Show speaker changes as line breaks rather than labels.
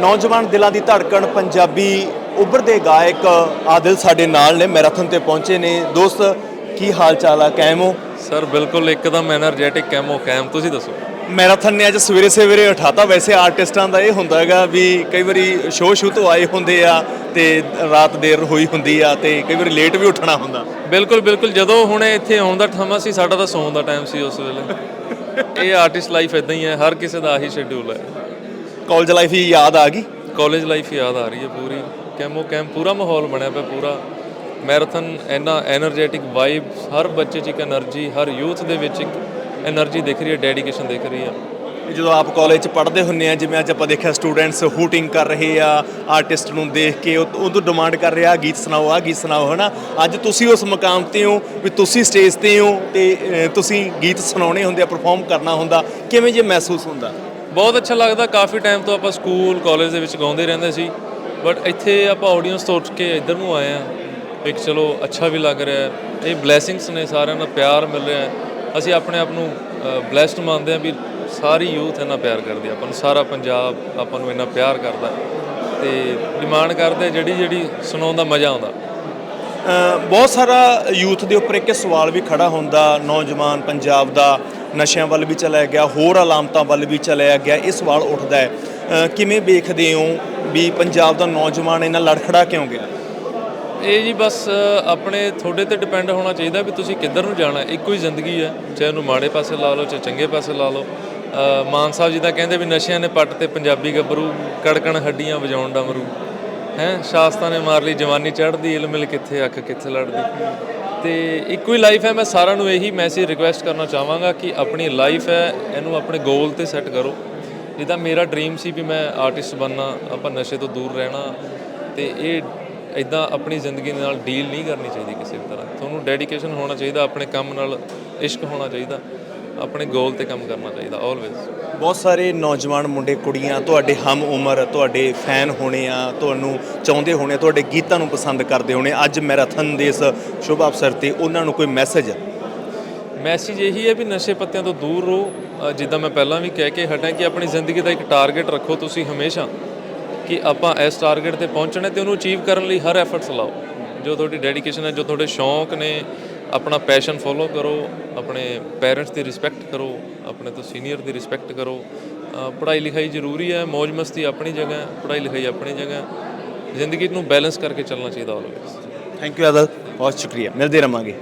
ਨੌਜਵਾਨ ਦਿਲਾਂ ਦੀ ਧੜਕਣ ਪੰਜਾਬੀ ਉੱਭਰਦੇ ਗਾਇਕ ਆਦਿਲ ਸਾਡੇ ਨਾਲ ਨੇ ਮੈਰਾਥਨ ਤੇ ਪਹੁੰਚੇ ਨੇ। ਦੋਸਤ ਕੀ ਹਾਲ ਚਾਲ ਆ? ਕਾਇਮ ਹੋ?
ਸਰ ਬਿਲਕੁਲ ਇੱਕਦਮ એનર્ਜੈਟਿਕ ਕੈਮ ਹੋ। ਕਾਇਮ ਤੁਸੀਂ ਦੱਸੋ?
ਮੈਰਾਥਨ ਨੇ ਅੱਜ ਸਵੇਰੇ ਸਵੇਰੇ ਉਠਾਤਾ। ਵੈਸੇ ਆਰਟਿਸਟਾਂ ਦਾ ਇਹ ਹੁੰਦਾ ਹੈਗਾ ਵੀ ਕਈ ਵਾਰੀ ਸ਼ੋਅ ਸ਼ੂ ਤੋਂ ਆਏ ਹੁੰਦੇ ਆ ਤੇ ਰਾਤ ਦੇਰ ਹੋਈ ਹੁੰਦੀ ਆ ਤੇ ਕਈ ਵਾਰੀ ਲੇਟ ਵੀ ਉੱਠਣਾ ਹੁੰਦਾ।
ਬਿਲਕੁਲ ਬਿਲਕੁਲ। ਜਦੋਂ ਹੁਣ ਇੱਥੇ ਆਉਣ ਦਾ ਠਾਮਾ ਸੀ ਸਾਡਾ ਤਾਂ ਸੌਣ ਦਾ ਟਾਈਮ ਸੀ ਉਸ ਵੇਲੇ। ਇਹ ਆਰਟਿਸਟ ਲਾਈਫ ਇਦਾਂ ਹੀ ਹੈ ਹਰ ਕਿਸੇ ਦਾ ਆਹੀ ਸ਼ੈਡਿਊਲ ਹੈ।
ਕਾਲਜ ਲਾਈਫ ਹੀ ਯਾਦ ਆ ਗਈ?
ਕਾਲਜ ਲਾਈਫ ਹੀ ਯਾਦ ਆ ਰਹੀ ਹੈ ਪੂਰੀ। ਕੈਮੋ ਕੈਮ ਪੂਰਾ ਮਾਹੌਲ ਬਣਿਆ ਪਿਆ ਪੂਰਾ। ਮੈਰਾਥਨ ਇੰਨਾ એનર્ਜੈਟਿਕ ਵਾਈਬ ਹਰ ਬੱਚੇ 'ਚ ਇੱਕ એનર્ਜੀ ਹਰ ਯੂਥ ਦੇ ਵਿੱਚ ਇੱਕ એનર્ਜੀ ਦਿਖ ਰਹੀ ਹੈ ਡੈਡੀਕੇਸ਼ਨ ਦਿਖ ਰਹੀ ਹੈ।
ਜਦੋਂ ਆਪ ਕਾਲਜ 'ਚ ਪੜ੍ਹਦੇ ਹੁੰਨੇ ਆ ਜਿਵੇਂ ਅੱਜ ਆਪਾਂ ਦੇਖਿਆ ਸਟੂਡੈਂਟਸ ਹੂਟਿੰਗ ਕਰ ਰਹੇ ਆ ਆਰਟਿਸਟ ਨੂੰ ਦੇਖ ਕੇ ਉਹ ਤੋਂ ਡਿਮਾਂਡ ਕਰ ਰਿਹਾ ਗੀਤ ਸੁਣਾਓ ਆ ਗੀਤ ਸੁਣਾਓ ਹਨਾ? ਅੱਜ ਤੁਸੀਂ ਉਸ ਮਕਾਮ ਤੇ ਹੋ ਵੀ ਤੁਸੀਂ ਸਟੇਜ ਤੇ ਹੋ ਤੇ ਤੁਸੀਂ ਗੀਤ ਸੁਣਾਉਣੇ ਹੁੰਦੇ ਆ ਪਰਫਾਰਮ ਕਰਨਾ ਹੁੰਦਾ। ਕਿਵੇਂ ਜੇ ਮਹਿਸੂਸ ਹੁੰਦਾ?
ਬਹੁਤ ਅੱਛਾ ਲੱਗਦਾ। ਕਾਫੀ ਟਾਈਮ ਤੋਂ ਆਪਾਂ ਸਕੂਲ ਕਾਲਜ ਦੇ ਵਿੱਚ ਗਾਉਂਦੇ ਰਹਿੰਦੇ ਸੀ। ਬਟ ਇੱਥੇ ਆਪਾਂ ਆਡੀਅנס ਤੋਂ ਉੱਠ ਕੇ ਇੱਧਰ ਨੂੰ ਆਏ ਆ ਇੱਕ ਚਲੋ ਅੱਛਾ ਵੀ ਲੱਗ ਰਿਹਾ ਇਹ ਬਲੇਸਿੰਗਸ ਨੇ ਸਾਰਿਆਂ ਦਾ ਪਿਆਰ ਮਿਲ ਰਿਹਾ ਅਸੀਂ ਆਪਣੇ ਆਪ ਨੂੰ ਬlesed ਮੰਨਦੇ ਆ ਵੀ ਸਾਰੀ ਯੂਥ ਇੰਨਾ ਪਿਆਰ ਕਰਦੀ ਆਪਾਂ ਨੂੰ ਸਾਰਾ ਪੰਜਾਬ ਆਪਾਂ ਨੂੰ ਇੰਨਾ ਪਿਆਰ ਕਰਦਾ ਹੈ। ਤੇ ਡਿਮਾਂਡ ਕਰਦੇ ਜਿਹੜੀ ਜਿਹੜੀ ਸੁਣਾਉਣ ਦਾ ਮਜ਼ਾ ਆਉਂਦਾ।
ਬਹੁਤ ਸਾਰਾ ਯੂਥ ਦੇ ਉੱਪਰ ਇੱਕ ਸਵਾਲ ਵੀ ਖੜਾ ਹੁੰਦਾ। ਨੌਜਵਾਨ ਪੰਜਾਬ ਦਾ ਨਸ਼ਿਆਂ ਵੱਲ ਵੀ ਚਲਿਆ ਗਿਆ, ਹੋਰ ਅਲਾਮਤਾਂ ਵੱਲ ਵੀ ਚਲਿਆ ਗਿਆ, ਇਹ ਸਵਾਲ ਉੱਠਦਾ ਹੈ। ਕਿਵੇਂ ਵੇਖਦੇ ਹੋ ਵੀ ਪੰਜਾਬ ਦਾ ਨੌਜਵਾਨ ਇੰਨਾ ਲੜਖੜਾ ਕਿਉਂ ਗਿਆ?
ਇਹ ਜੀ ਬਸ ਆਪਣੇ ਤੁਹਾਡੇ ਤੇ ਡਿਪੈਂਡ ਹੋਣਾ ਚਾਹੀਦਾ ਵੀ ਤੁਸੀਂ ਕਿੱਧਰ ਨੂੰ ਜਾਣਾ, ਇੱਕੋ ਹੀ ਜ਼ਿੰਦਗੀ ਹੈ। ਚਾਹੇ ਉਹਨੂੰ ਮਾੜੇ ਪਾਸੇ ਲਾ ਲਓ, ਚਾਹੇ ਚੰਗੇ ਪਾਸੇ ਲਾ ਲਓ। ਮਾਨ ਸਾਹਿਬ ਜੀ ਦਾ ਕਹਿੰਦੇ ਵੀ ਨਸ਼ਿਆਂ ਨੇ ਪੱਟ ਤੇ ਪੰਜਾਬੀ ਗੱਭਰੂ ਕੜਕਣ ਹੱਡੀਆਂ ਵਜਾਉਣ ਡਮਰੂ ਹੈ, ਸ਼ਾਸਤਾਂ ਨੇ ਮਾਰ ਲਈ, ਜਵਾਨੀ ਚੜ੍ਹਦੀ ਇਲਮ ਮਿਲ ਕਿੱਥੇ, ਅੱਖ ਕਿੱਥੇ ਲੜਦੀ। ਤੇ ਇੱਕੋ ਹੀ ਲਾਈਫ ਹੈ, ਮੈਂ ਸਾਰਿਆਂ ਨੂੰ ਇਹੀ ਮੈਸੇਜ ਰਿਕੁਐਸਟ ਕਰਨਾ ਚਾਹਾਂਗਾ ਕਿ ਆਪਣੀ ਲਾਈਫ ਹੈ, ਇਹਨੂੰ ਆਪਣੇ ਗੋਲ ਤੇ ਸੈੱਟ ਕਰੋ। ਜਿੱਦਾਂ ਮੇਰਾ ਡ੍ਰੀਮ ਸੀ ਵੀ ਮੈਂ ਆਰਟਿਸਟ ਬਣਨਾ, ਆਪਾਂ ਨਸ਼ੇ ਤੋਂ ਦੂਰ ਰਹਿਣਾ, ਤੇ ਇਹ ਇਦਾਂ ਆਪਣੀ ਜ਼ਿੰਦਗੀ ਦੇ ਨਾਲ ਡੀਲ ਨਹੀਂ ਕਰਨੀ ਚਾਹੀਦੀ ਕਿਸੇ ਵੀ ਤਰ੍ਹਾਂ। ਤੁਹਾਨੂੰ ਡੈਡੀਕੇਸ਼ਨ ਹੋਣਾ ਚਾਹੀਦਾ, ਆਪਣੇ ਕੰਮ ਨਾਲ ਇਸ਼ਕ ਹੋਣਾ ਚਾਹੀਦਾ। ਆਪਣੇ ਗੋਲ ਤੇ ਕੰਮ ਕਰਨਾ ਚਾਹੀਦਾ ਆਲਵੇਜ਼
ਬਹੁਤ ਸਾਰੇ ਨੌਜਵਾਨ ਮੁੰਡੇ ਕੁੜੀਆਂ ਤੁਹਾਡੇ ਹਮ ਉਮਰ ਤੁਹਾਡੇ ਫੈਨ ਹੋਣੇ ਆ ਤੁਹਾਨੂੰ ਚਾਹੁੰਦੇ ਹੋਣੇ ਤੁਹਾਡੇ ਗੀਤਾਂ ਨੂੰ ਪਸੰਦ ਕਰਦੇ ਹੋਣੇ ਅੱਜ ਮੈਰਾਥਨ ਦੇ ਇਸ ਸ਼ੁਭ ਅਵਸਰ ਤੇ ਉਹਨਾਂ ਨੂੰ ਕੋਈ ਮੈਸੇਜ
ਮੈਸੇਜ ਇਹੀ ਹੈ ਵੀ ਨਸ਼ੇ ਪੱਤਿਆਂ ਤੋਂ ਦੂਰ ਰਹੋ। ਅ, ਜਿੱਦਾਂ ਮੈਂ ਪਹਿਲਾਂ ਵੀ ਕਹਿ ਕੇ ਹਟਾਂ ਕਿ ਆਪਣੀ ਜ਼ਿੰਦਗੀ ਦਾ ਇੱਕ ਟਾਰਗੇਟ ਰੱਖੋ ਤੁਸੀਂ ਹਮੇਸ਼ਾ ਕਿ ਆਪਾਂ ਇਸ ਟਾਰਗੇਟ ਤੇ ਪਹੁੰਚਣਾ ਤੇ ਉਹਨੂੰ ਅਚੀਵ ਕਰਨ ਲਈ ਹਰ ਐਫਰਟਸ ਲਾਓ। ਜੋ ਤੁਹਾਡੀ ਡੈਡੀਕੇਸ਼ਨ ਹੈ ਜੋ ਤੁਹਾਡੇ ਸ਼ੌਂਕ ਨੇ ਆਪਣਾ ਪੈਸ਼ਨ ਫੋਲੋ ਕਰੋ, ਆਪਣੇ ਪੇਰੈਂਟਸ ਦੀ ਰਿਸਪੈਕਟ ਕਰੋ, ਆਪਣੇ ਤੋਂ ਸੀਨੀਅਰ ਦੀ ਰਿਸਪੈਕਟ ਕਰੋ। ਪੜ੍ਹਾਈ ਲਿਖਾਈ ਜ਼ਰੂਰੀ ਹੈ ਮौज ਮਸਤੀ ਆਪਣੀ ਜਗ੍ਹਾ ਹੈ, ਪੜ੍ਹਾਈ ਲਿਖਾਈ ਆਪਣੀ ਜਗ੍ਹਾ ਜ਼ਿੰਦਗੀ ਨੂੰ ਬੈਲੈਂਸ ਕਰਕੇ ਚੱਲਣਾ ਚਾਹੀਦਾ ਆਲਵੇਜ਼
ਥੈਂਕ ਯੂ ਆਦਲ ਬਹੁਤ ਸ਼ੁਕਰੀਆ। ਮਿਲਦੇ ਰਹਾਂਗੇ